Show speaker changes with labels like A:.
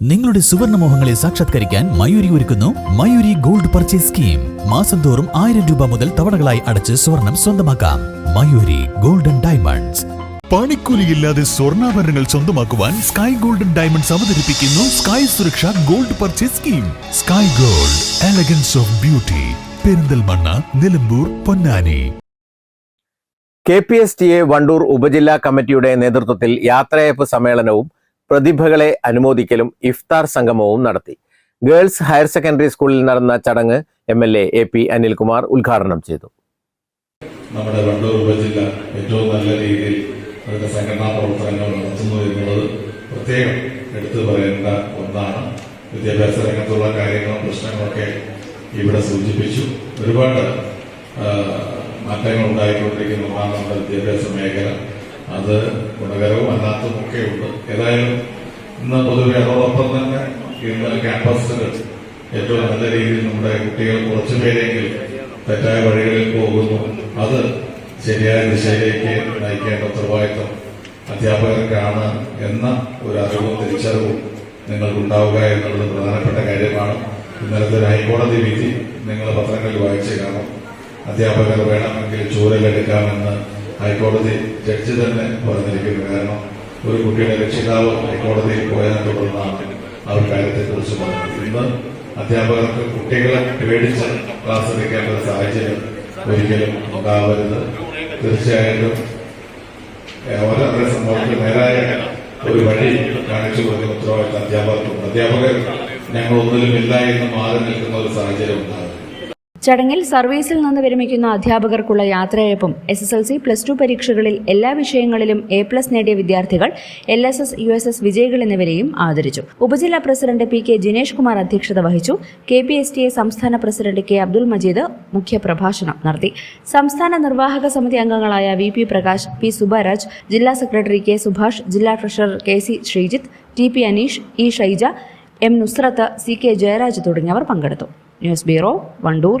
A: നിങ്ങളുടെ സുവർണ മോഹങ്ങളെ സാക്ഷാത്കരിക്കാൻ മയൂരി ഒരുക്കുന്നു മയൂരി ഗോൾഡ് പർച്ചേസ് സ്കീം. മാസം തോറും ആയിരം രൂപ മുതൽ തവണകളായി അടച്ച് സ്വർണം സ്വന്തമാക്കാം. Mayuri golden diamonds. പണിക്കൂലിയില്ലാതെ സ്വർണാഭരണങ്ങൾ സ്വന്തമാക്കുവാൻ സ്കൈ ഗോൾഡൻ ഡയമണ്ട്സ് അവതരിപ്പിക്കുന്നു sky Suraksha gold purchase scheme. Sky gold elegance of beauty. Perinthalmanna Nilambur Ponnani.
B: K P S T A Wandoor ഉപജില്ലാ കമ്മിറ്റിയുടെ നേതൃത്വത്തിൽ യാത്രയപ്പ് സമ്മേളനവും പ്രതിഭകളെ അനുമോദിക്കലും ഇഫ്താർ സംഗമവും നടത്തി. ഗേൾസ് ഹയർ സെക്കൻഡറി സ്കൂളിൽ നടന്ന ചടങ്ങ് M L A A P Anilkumar ഉദ്ഘാടനം ചെയ്തു.
C: നമ്മുടെ വണ്ടൂർ ഉപജില്ല ഏറ്റവും നല്ല രീതിയിൽ അതിന്റെ സംഘടനാ പ്രവർത്തനങ്ങൾ നടത്തുന്നു എന്നുള്ളത് പ്രത്യേകം എടുത്തു പറയേണ്ട ഒന്നാണ്. വിദ്യാഭ്യാസ രംഗത്തുള്ള കാര്യങ്ങളും പ്രശ്നങ്ങളൊക്കെ ഇവിടെ സൂചിപ്പിച്ചു. ഒരുപാട് മാറ്റങ്ങൾ ഉണ്ടായിക്കൊണ്ടിരിക്കുന്ന. നമ്മുടെ വിദ്യാഭ്യാസ മേഖല അത് ഗുണകരവും അല്ലാത്തതുമൊക്കെ ഉണ്ട്. ഏതായാലും ഇന്ന് പൊതുവെ അതോടൊപ്പം തന്നെ ഇന്ന് ക്യാമ്പസുകൾ ഏറ്റവും നല്ല രീതിയിൽ നമ്മുടെ കുട്ടികൾ കുറച്ചുപേരെങ്കിലും തെറ്റായ വഴികളിൽ പോകുന്നു. അത് ശരിയായ ദിശയിലേക്ക് നയിക്കേണ്ട ഉത്തരവാദിത്വം അധ്യാപകർക്കാണ് എന്ന ഒരു അറിവും തിരിച്ചറിവും നിങ്ങൾക്കുണ്ടാവുക എന്നുള്ളത് പ്രധാനപ്പെട്ട കാര്യമാണ്. ഇന്നലത്തെ ഒരു ഹൈക്കോടതി വിധി നിങ്ങൾ പത്രങ്ങളിൽ വായിച്ചു കാണും. അധ്യാപകർ വേണമെങ്കിൽ ചൂരലെടുക്കാമെന്ന് ഹൈക്കോടതി ജഡ്ജി തന്നെ പറഞ്ഞിരിക്കുന്നു. കാരണം ഒരു കുട്ടിയുടെ രക്ഷിതാവ് ഹൈക്കോടതിയിൽ പോയതിനെ തുടർന്നാണ് ആ ഒരു കാര്യത്തെക്കുറിച്ച് പറഞ്ഞത്. ഇന്ന് അധ്യാപകർക്ക് കുട്ടികളെ പേടിച്ച് ക്ലാസ് എടുക്കേണ്ട സാഹചര്യം ഒരിക്കലും ഉണ്ടാവരുത്. തീർച്ചയായിട്ടും ഓരോ സംഭവത്തിൽ നേരായ ഒരു വഴി കാണിച്ചു കൊടുക്കുന്ന ഉത്തരവാദിത്തം അധ്യാപകർക്കുണ്ട്. അധ്യാപകർ ഞങ്ങൾ ഒന്നിലും ഇല്ല എന്ന് മാറി നിൽക്കുന്ന ഒരു സാഹചര്യം ഉണ്ടാകും.
D: ചടങ്ങിൽ സർവീസിൽ നിന്ന് വിരമിക്കുന്ന അധ്യാപകർക്കുള്ള യാത്രയയപ്പും S S L C plus two പരീക്ഷകളിൽ എല്ലാ വിഷയങ്ങളിലും എ പ്ലസ് നേടിയ വിദ്യാർത്ഥികൾ L S S U S S വിജയികൾ എന്നിവരെയും ആദരിച്ചു. ഉപജില്ലാ president P K Jinesh Kumar അധ്യക്ഷത വഹിച്ചു. K P S T A സംസ്ഥാന പ്രസിഡന്റ് കെ അബ്ദുൾ മജീദ് മുഖ്യപ്രഭാഷണം നടത്തി. സംസ്ഥാന നിർവാഹക സമിതി അംഗങ്ങളായ V P Prakash P Subaraj ജില്ലാ സെക്രട്ടറി കെ സുഭാഷ് ജില്ലാ treasurer K C Sreejith T P Aneesh E Shaija M Nusrath C K Jayaraj തുടങ്ങിയവർ പങ്കെടുത്തു. News bureau Wandoor.